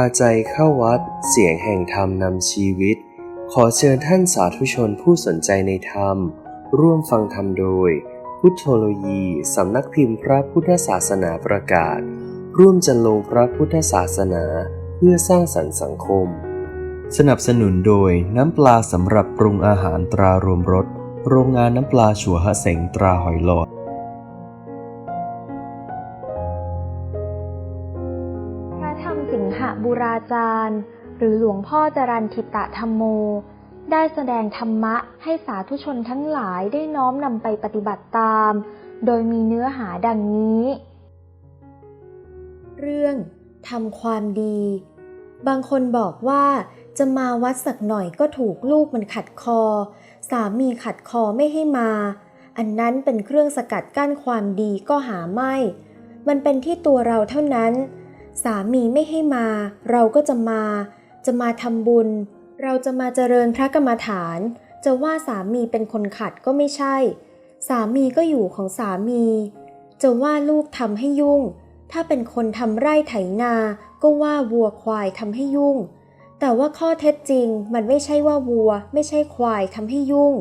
าใจเข้าวัด เสียงแห่งธรรมนำชีวิต ขอเชิญท่านสาธุชนผู้สนใจในธรรม ร่วมฟังธรรมโดย พุทธโลยีสำนักพิมพ์พระพุทธศาสนาประกาศ ร่วมจันลงพระพุทธศาสนาเพื่อสร้างสรรค์สังคม สนับสนุนโดยน้ำปลาสำหรับปรุงอาหารตรารวมรสโรงงานน้ำปลาชัวฮะเสงตราหอยหลอด สิงหบุราจารย์ หรือหลวงพ่อจรันทิตะธรรมโม ได้แสดงธรรมะให้สาธุชนทั้งหลายได้น้อมนำไปปฏิบัติตาม โดยมีเนื้อหาดังนี้ เรื่องทำความดี บางคนบอกว่าจะมาวัดสักหน่อยก็ถูกลูกมันขัดคอ สามีขัดคอไม่ให้มา อันนั้นเป็นเครื่องสกัดกั้นความดีก็หาไม่ มันเป็นที่ตัวเราเท่านั้น สามีไม่ให้มา เราก็จะมา จะมาทำบุญ เราจะมาเจริญพระกรรมฐาน จะว่าสามีเป็นคนขัดก็ไม่ใช่ สามีก็อยู่ของสามี จะว่าลูกทำให้ยุ่ง ถ้าเป็นคนทำไร่ไถนา ก็ว่าวัวควายทำให้ยุ่ง แต่ว่าข้อเท็จจริงมันไม่ใช่ว่าวัว ไม่ใช่ควายทำให้ยุ่ง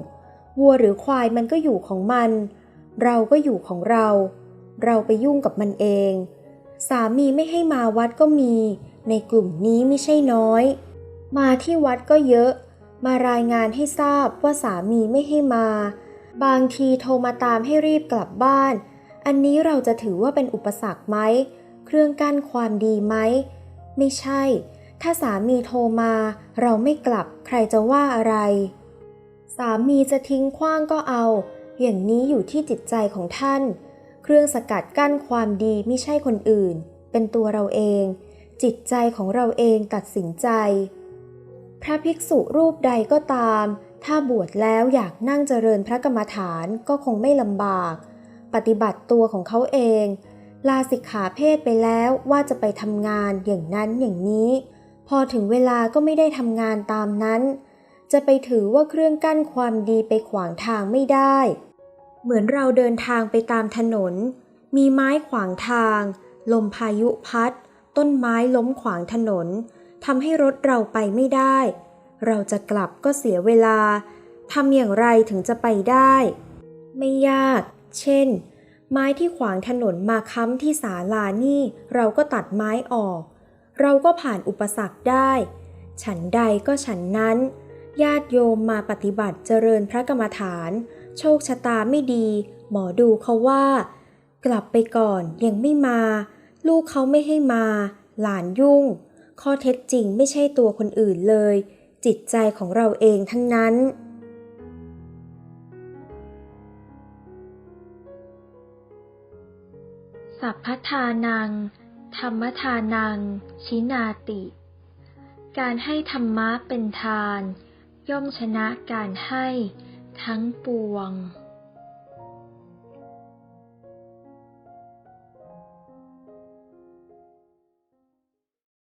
วัวหรือควายมันก็อยู่ของมัน เราก็อยู่ของเรา เราไปยุ่งกับมันเอง สามีไม่ให้มาวัดก็มี ในกลุ่มนี้ไม่ใช่น้อย มาที่วัดก็เยอะ มารายงานให้ทราบว่าสามีไม่ให้มา บางทีโทรมาตามให้รีบกลับบ้าน อันนี้เราจะถือว่าเป็นอุปสรรคไหม เครื่องกั้นความดีไหม ไม่ใช่ ถ้าสามีโทรมา เราไม่กลับใครจะว่าอะไร สามีจะทิ้งขว้างก็เอา อย่างนี้อยู่ที่จิตใจของท่าน เครื่องสกัดกั้นความดีไม่ใช่คนอื่น เป็นตัวเราเอง จิตใจของเราเองตัดสินใจ พระภิกษุรูปใดก็ตาม ถ้าบวชแล้วอยากนั่งเจริญพระกรรมฐานก็คงไม่ลำบาก ปฏิบัติตัวของเขาเอง ลาสิกขาเพศไปแล้วว่าจะไปทำงานอย่างนั้นอย่างนี้ พอถึงเวลาก็ไม่ได้ทำงานตามนั้น จะไปถือว่าเครื่องกั้นความดีไปขวางทางไม่ได้ เหมือนเราเดินทางไปตามถนน มีไม้ขวางทาง ลมพายุพัด ต้นไม้ล้มขวางถนนทำให้รถเราไปไม่ได้ เราจะกลับก็เสียเวลาทำอย่างไรถึงจะไปได้ ไม่ยาก เช่น ไม้ที่ขวางถนนมาค้ำที่ศาลานี่ เราก็ตัดไม้ออก เราก็ผ่านอุปสรรคได้ ฉันใดก็ฉันนั้น ญาติโยมมาปฏิบัติเจริญพระกรรมฐาน โชคชะตาไม่ดี หมอดูเขาว่า กลับไปก่อนยังไม่มา ลูกเขาไม่ให้มา หลานยุ่ง ข้อเท็จจริงไม่ใช่ตัวคนอื่นเลย จิตใจของเราเองทั้งนั้น สัพพทานัง ธรรมทานัง ชินาติ การให้ธรรมะเป็นทาน ย่อมชนะการให้ ทั้งปวง